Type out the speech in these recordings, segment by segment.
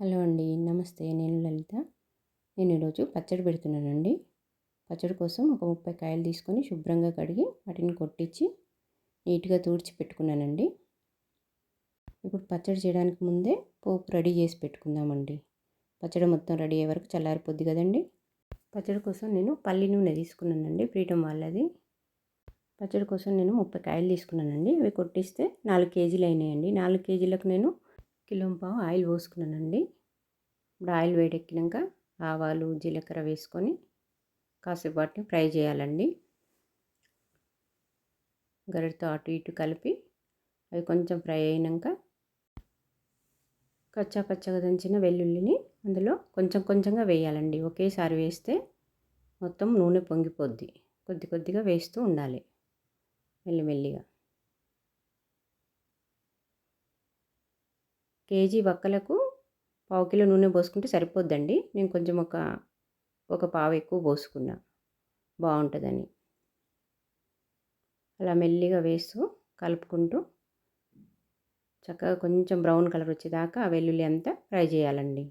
Hello అండి నమస్తే. నేను లలిత. నేను ఈరోజు పచ్చడి పెడుతున్నానండి. పచ్చడి కోసం ఒక ముప్పై కాయలు తీసుకొని శుభ్రంగా కడిగి వాటిని కొట్టించి నీట్గా తూడ్చి పెట్టుకున్నానండి. ఇప్పుడు పచ్చడి చేయడానికి ముందే పోపు రెడీ చేసి పెట్టుకుందామండి. పచ్చడి మొత్తం రెడీ అయ్యే వరకు చల్లారిపోద్ది కదండి. పచ్చడి కోసం నేను పల్లి నూనె తీసుకున్నానండి ఫ్రీడమ్ వాళ్ళది. పచ్చడి కోసం నేను ముప్పై కాయలు తీసుకున్నానండి. ఇవి కొట్టిస్తే నాలుగు కేజీలు అయినాయండి. నాలుగు కేజీలకు నేను కిలో పావు ఆయిల్ పోసుకున్నానండి. ఇప్పుడు ఆయిల్ వేడెక్కినాక ఆవాలు జీలకర్ర వేసుకొని కాసేపు వాటిని ఫ్రై చేయాలండి. గరిటతో అటు ఇటు కలిపి అవి కొంచెం ఫ్రై అయినాక కచ్చా పచ్చగా దంచిన వెల్లుల్లిని అందులో కొంచెం కొంచెంగా వేయాలండి. ఒకేసారి వేస్తే మొత్తం నూనె పొంగిపోద్ది. కొద్ది కొద్దిగా వేస్తూ ఉండాలి. మెల్లిమెల్లిగా. కేజీ వక్కలకు పావు కిలో నూనె పోసుకుంటే సరిపోద్దండి. నేను కొంచెం ఒక ఒక పావు ఎక్కువ పోసుకున్నా. బాగుంటుందని. అలా మెల్లిగా వేస్తూ కలుపుకుంటూ చక్కగా కొంచెం బ్రౌన్ కలర్ వచ్చేదాకా ఆ వెల్లుల్లి అంతా ఫ్రై చేయాలండి.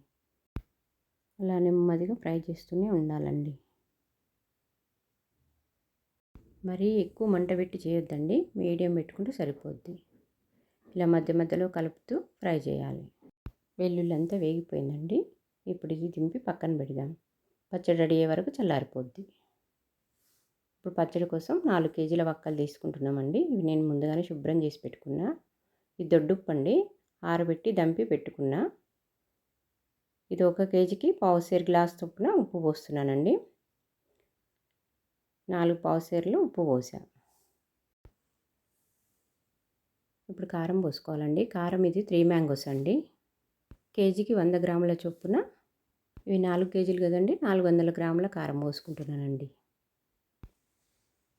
అలా నెమ్మదిగా ఫ్రై చేస్తూనే ఉండాలండి. మరీ ఎక్కువ మంట పెట్టి చేయొద్దండి. మీడియం పెట్టుకుంటే సరిపోద్ది. ఇలా మధ్య మధ్యలో కలుపుతూ ఫ్రై చేయాలి. వెల్లుల్లంతా వేగిపోయిందండి. ఇప్పుడు ఇది దింపి పక్కన పెడదాం. పచ్చడి రెడీ అయ్యే వరకు చల్లారిపోద్ది. ఇప్పుడు పచ్చడి కోసం నాలుగు కేజీల వక్కలు తీసుకుంటున్నామండి. ఇవి నేను ముందుగానే శుభ్రం చేసి పెట్టుకున్నా. ఇది దొడ్డుప్పు అండి. ఆరబెట్టి దంపి పెట్టుకున్నా. ఇది ఒక కేజీకి పావుసేరు గ్లాస్ చొప్పున ఉప్పు పోస్తున్నానండి. నాలుగు పావుసేర్లు ఉప్పు పోసా. ఇప్పుడు కారం పోసుకోవాలండి. కారం ఇది త్రీ మ్యాంగోస్ అండి. కేజీకి వంద గ్రాముల చొప్పున ఇవి నాలుగు కేజీలు కదండి. నాలుగు వందల గ్రాముల కారం పోసుకుంటున్నానండి.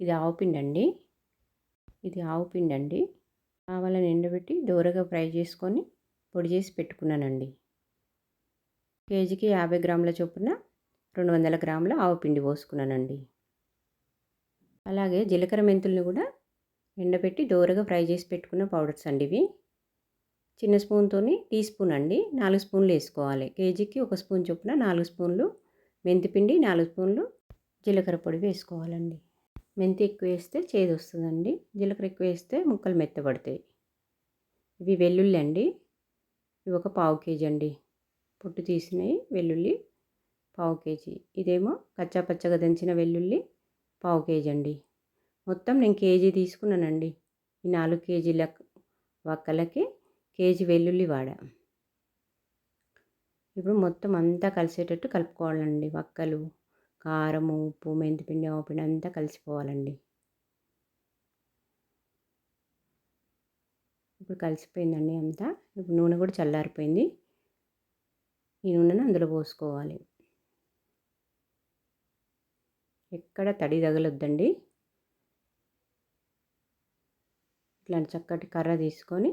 ఇది ఆవు పిండి అండి ఇది ఆవు పిండి అండి ఆవాలని ఎండబెట్టి దూరగా ఫ్రై చేసుకొని పొడి చేసి పెట్టుకున్నానండి. కేజీకి యాభై గ్రాముల చొప్పున రెండు వందల గ్రాముల ఆవు పిండి పోసుకున్నానండి. అలాగే జీలకర్ర మెంతుల్ని కూడా ఎండబెట్టి దోరగా ఫ్రై చేసి పెట్టుకున్న పౌడర్స్ అండి ఇవి. చిన్న స్పూన్తో టీ స్పూన్ అండి. నాలుగు స్పూన్లు వేసుకోవాలి. కేజీకి ఒక స్పూన్ చొప్పున నాలుగు స్పూన్లు మెంతిపిండి నాలుగు స్పూన్లు జీలకర్ర పొడి వేసుకోవాలండి. మెంతి ఎక్కువ వేస్తే చేదు వస్తుందండి. జీలకర్ర ఎక్కువ వేస్తే ముక్కలు మెత్తబడతాయి. ఇవి వెల్లుల్లి అండి. ఇవి ఒక పావు కేజీ అండి. పొట్టు తీసినవి వెల్లుల్లి పావు కేజీ. ఇదేమో కచ్చా పచ్చగా దంచిన వెల్లుల్లి పావు కేజీ అండి. మొత్తం నేను కేజీ తీసుకున్నానండి. ఈ నాలుగు కేజీల వక్కలకి కేజీ వెల్లుల్లి వాడా. ఇప్పుడు మొత్తం అంతా కలిసేటట్టు కలుపుకోవాలండి. వక్కలు కారం ఉప్పు మెంతిపిండి ఆవపిండి అంతా కలిసిపోవాలండి. ఇప్పుడు కలిసిపోయిందండి అంతా. ఇప్పుడు నూనె కూడా చల్లారిపోయింది. ఈ నూనెను అందులో పోసుకోవాలి. ఎక్కడ తడి తగలొద్దండి. ఇట్లాంటి చక్కటి కర్ర తీసుకొని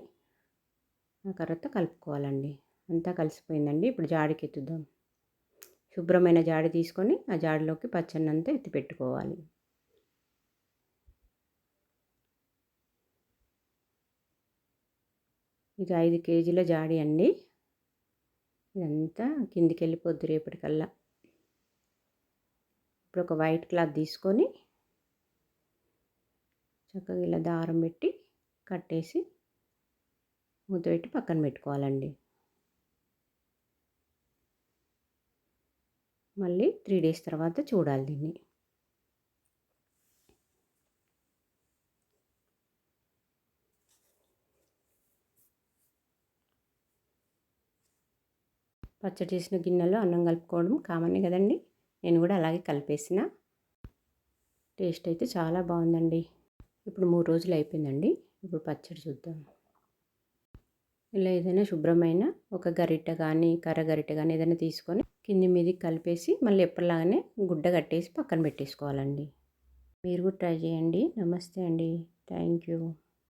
ఆ కర్రతో కలుపుకోవాలండి. అంతా కలిసిపోయిందండి. ఇప్పుడు జాడికి ఎత్తుదాం. శుభ్రమైన జాడి తీసుకొని ఆ జాడిలోకి పచ్చన్నంతా ఎత్తి పెట్టుకోవాలి. ఇది ఐదు కేజీల జాడి అండి. ఇదంతా కిందికి వెళ్ళిపోద్ది రేపటికల్లా. ఇప్పుడు ఒక వైట్ క్లాత్ తీసుకొని చక్కగా ఇలా దారం పెట్టి కట్టేసి మూత పెట్టి పక్కన పెట్టుకోవాలండి. మళ్ళీ త్రీ డేస్ తర్వాత చూడాలి దీన్ని. పచ్చడి చేసిన గిన్నెలో అన్నం కలుపుకోవడం కామనే కదండి. నేను కూడా అలాగే కలిపేసిన. టేస్ట్ అయితే చాలా బాగుందండి. ఇప్పుడు మూడు రోజులు అయిపోయిందండి. ఇప్పుడు పచ్చడి చూద్దాం. ఇలా ఏదైనా శుభ్రమైన ఒక గరిటె కానీ కర్ర గరిటె కానీ ఏదైనా తీసుకొని కింది మీదకి కలిపేసి మళ్ళీ ఎప్పటిలాగానే గుడ్డ కట్టేసి పక్కన పెట్టేసుకోవాలండి. మీరు కూడా ట్రై చేయండి. నమస్తే అండి. Thank you.